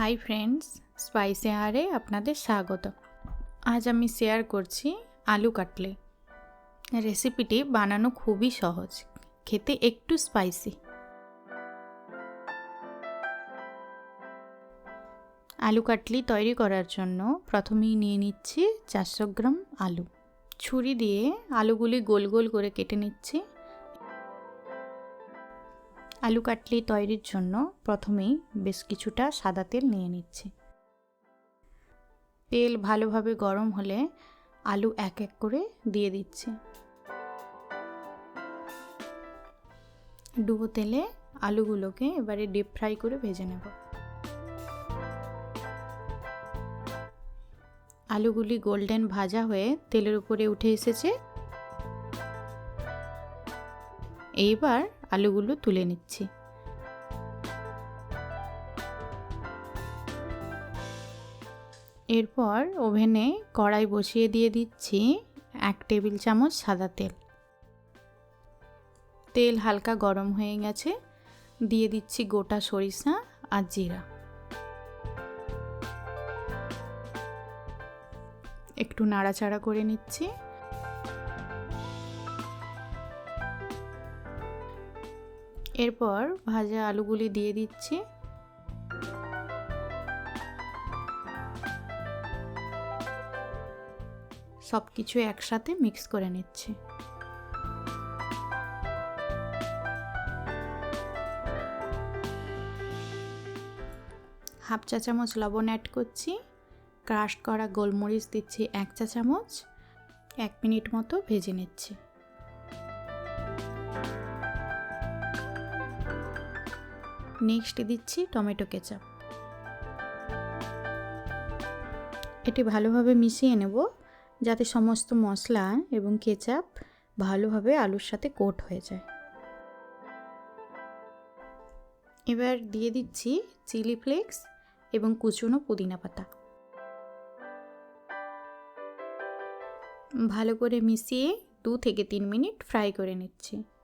Hi friends spicy আহারে আপনাদের স্বাগত আজ আমি শেয়ার করছি আলু কাটলে। রেসিপিটি বানানো খুবই সহজ, খেতে একটু স্পাইসি আলু কাটলি তৈরি করার জন্য প্রথমেই নিয়ে নিচ্ছি চারশো গ্রাম আলু। ছুরি দিয়ে আলুগুলি গোল গোল করে কেটে নিচ্ছি। আলু কাটলি তৈরির জন্য প্রথমেই বেশ কিছুটা সাদা তেল নিয়ে নিচ্ছি। তেল ভালোভাবে গরম হলে আলু এক এক করে দিয়ে দিচ্ছি। ডুবো তেলে আলুগুলোকে এবারে ডিপ ফ্রাই করে ভেজে নেব। আলুগুলি গোল্ডেন ভাজা হয়ে তেলের উপরে উঠে এসেছে। এইবার আলুগুলো তুলে নিচ্ছি। এরপর ওভেনে কড়াই বসিয়ে দিয়ে দিচ্ছি এক টেবিল চামচ সাদা তেল। তেল হালকা গরম হয়ে গেছে, দিয়ে দিচ্ছি গোটা সরিষা আর জিরা। একটু নাড়াচাড়া করে নিচ্ছি। এরপর ভাজা আলুগুলি দিয়ে দিচ্ছি। সব কিছু একসাথে মিক্স করে নিচ্ছি। হাফ চা চামচ লবণ অ্যাড করছি। ক্রাশ করা গোলমরিচ দিচ্ছি এক চা চামচ। এক মিনিট মতো ভেজে নিচ্ছি। নেক্সট দিচ্ছি টমেটো কেচাপ। এটি ভালোভাবে মিশিয়ে নেব যাতে সমস্ত মশলা এবং কেচাপ ভালোভাবে আলুর সাথে কোট হয়ে যায়। এবার দিয়ে দিচ্ছি চিলি ফ্লেক্স এবং কুচুনো পুদিনা পাতা। ভালো করে মিশিয়ে দু থেকে তিন মিনিট ফ্রাই করে নিচ্ছি।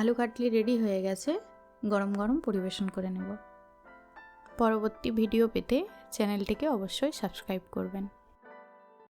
আলু কাটলি রেডি হয়ে গেছে, গরম গরম পরিবেশন করে নেব। পরবর্তী ভিডিও পেতে চ্যানেলটিকে অবশ্যই সাবস্ক্রাইব করবেন।